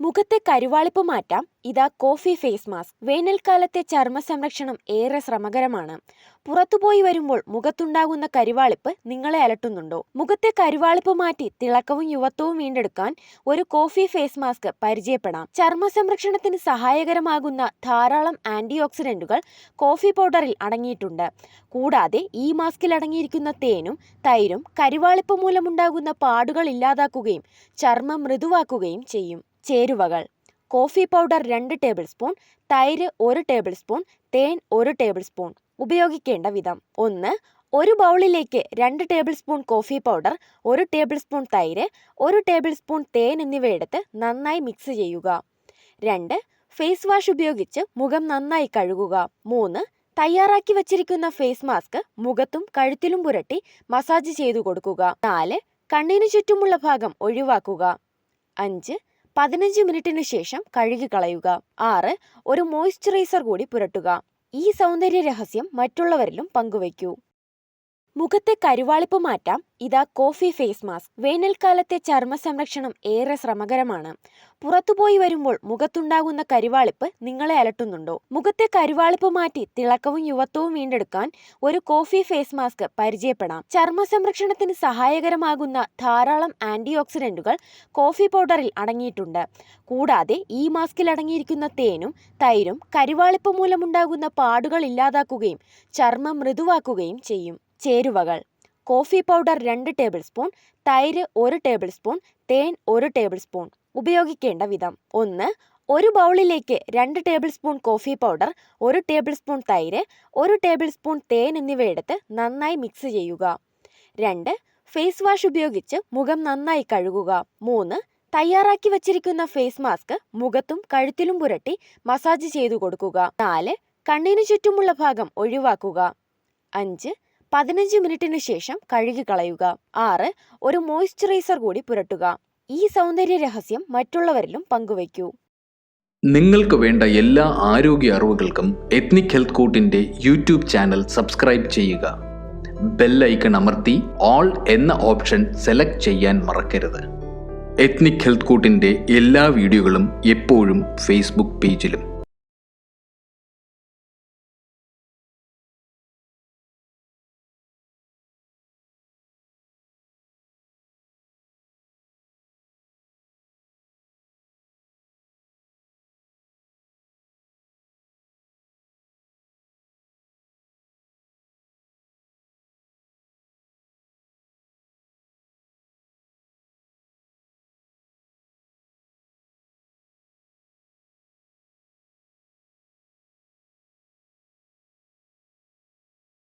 മുഖത്തെ കരുവാളിപ്പ് മാറ്റാം. ഇതാ കോഫി ഫേസ് മാസ്ക്. വേനൽക്കാലത്തെ ചർമ്മ സംരക്ഷണം ഏറെ ശ്രമകരമാണ്. പുറത്തുപോയി വരുമ്പോൾ മുഖത്തുണ്ടാകുന്ന കരുവാളിപ്പ് നിങ്ങളെ അലട്ടുന്നുണ്ടോ? മുഖത്തെ കരുവാളിപ്പ് മാറ്റി തിളക്കവും യുവത്വവും വീണ്ടെടുക്കാൻ ഒരു കോഫി ഫേസ് മാസ്ക് പരിചയപ്പെടാം. ചർമ്മ സംരക്ഷണത്തിന് സഹായകരമാകുന്ന ധാരാളം ആന്റി ഓക്സിഡന്റുകൾ കോഫി പൗഡറിൽ അടങ്ങിയിട്ടുണ്ട്. കൂടാതെ ഈ മാസ്കിൽ അടങ്ങിയിരിക്കുന്ന തേനും തൈരും കരുവാളിപ്പ് മൂലമുണ്ടാകുന്ന പാടുകൾ ഇല്ലാതാക്കുകയും ചർമ്മം മൃദുവാക്കുകയും ചെയ്യും. ചേരുവകൾ. കോഫി പൗഡർ രണ്ട് ടേബിൾ സ്പൂൺ തൈര് ഒരു ടേബിൾ സ്പൂൺ തേൻ ഒരു ടേബിൾ സ്പൂൺ. ഉപയോഗിക്കേണ്ട വിധം. ഒന്ന് ഒരു ബൗളിലേക്ക് രണ്ട് ടേബിൾ സ്പൂൺ കോഫി പൗഡർ ഒരു ടേബിൾ സ്പൂൺ തൈര് ഒരു ടേബിൾ സ്പൂൺ തേൻ എന്നിവ എടുത്ത് നന്നായി മിക്സ് ചെയ്യുക. രണ്ട് ഫേസ് വാഷ് ഉപയോഗിച്ച് മുഖം നന്നായി കഴുകുക. മൂന്ന് തയ്യാറാക്കി വച്ചിരിക്കുന്ന ഫേസ് മാസ്ക് മുഖത്തും കഴുത്തിലും പുരട്ടി മസാജ് ചെയ്തു കൊടുക്കുക. നാല് കണ്ണിനു ചുറ്റുമുള്ള ഭാഗം ഒഴിവാക്കുക. അഞ്ച് പതിനഞ്ച് മിനിറ്റിന് ശേഷം കഴുകി കളയുക ആറ് ഒരു മോയ്സ്ചറൈസർ കൂടി പുരട്ടുക. ഈ സൗന്ദര്യ രഹസ്യം മറ്റുള്ളവരിലും പങ്കുവയ്ക്കൂ. മുഖത്തെ കരുവാളിപ്പ് മാറ്റാം. ഇതാ കോഫി ഫേസ് മാസ്ക്. വേനൽക്കാലത്തെ ചർമ്മ സംരക്ഷണം ഏറെ ശ്രമകരമാണ്. പുറത്തുപോയി വരുമ്പോൾ മുഖത്തുണ്ടാകുന്ന കരുവാളിപ്പ് നിങ്ങളെ അലട്ടുന്നുണ്ടോ? മുഖത്തെ കരുവാളിപ്പ് മാറ്റി തിളക്കവും യുവത്വവും വീണ്ടെടുക്കാൻ ഒരു കോഫി ഫേസ് മാസ്ക് പരിചയപ്പെടാം. ചർമ്മ സംരക്ഷണത്തിന് സഹായകരമാകുന്ന ധാരാളം ആന്റി ഓക്സിഡന്റുകൾ കോഫി പൗഡറിൽ അടങ്ങിയിട്ടുണ്ട്. കൂടാതെ ഈ മാസ്കിൽ അടങ്ങിയിരിക്കുന്ന തേനും തൈരും കരുവാളിപ്പ് മൂലമുണ്ടാകുന്ന പാടുകൾ ഇല്ലാതാക്കുകയും ചർമ്മം മൃദുവാക്കുകയും ചെയ്യും. ചേരുവകൾ. കോഫി പൗഡർ രണ്ട് ടേബിൾ സ്പൂൺ തൈര് ഒരു ടേബിൾ സ്പൂൺ തേൻ ഒരു ടേബിൾ സ്പൂൺ. ഉപയോഗിക്കേണ്ട വിധം. ഒന്ന് ഒരു ബൗളിലേക്ക് രണ്ട് ടേബിൾ സ്പൂൺ കോഫി പൗഡർ ഒരു ടേബിൾ സ്പൂൺ തൈര് ഒരു ടേബിൾ സ്പൂൺ തേൻ എന്നിവ എടുത്ത് നന്നായി മിക്സ് ചെയ്യുക. രണ്ട് ഫേസ് വാഷ് ഉപയോഗിച്ച് മുഖം നന്നായി കഴുകുക. മൂന്ന് തയ്യാറാക്കി വച്ചിരിക്കുന്ന ഫേസ് മാസ്ക് മുഖത്തും കഴുത്തിലും പുരട്ടി മസാജ് ചെയ്തു കൊടുക്കുക. നാല് കണ്ണിനു ചുറ്റുമുള്ള ഭാഗം ഒഴിവാക്കുക. അഞ്ച് പതിനഞ്ച് മിനിറ്റിന് ശേഷം കഴുകി കളയുക. ആറ് ഒരു മോയ്സ്ചറൈസർ കൂടി പുരട്ടുക. ഈ സൗന്ദര്യ രഹസ്യം മറ്റുള്ളവരിലും പങ്കുവയ്ക്കൂ. നിങ്ങൾക്ക് വേണ്ട എല്ലാ ആരോഗ്യ അറിവുകൾക്കും എത്നിക് ഹെൽത്ത് കൂട്ടിന്റെ യൂട്യൂബ് ചാനൽ സബ്സ്ക്രൈബ് ചെയ്യുക. ബെല്ലൈക്കൺ അമർത്തി ഓൾ എന്ന ഓപ്ഷൻ സെലക്ട് ചെയ്യാൻ മറക്കരുത്. എത്നിക് ഹെൽത്ത് കൂട്ടിന്റെ എല്ലാ വീഡിയോകളും എപ്പോഴും ഫേസ്ബുക്ക് പേജിലും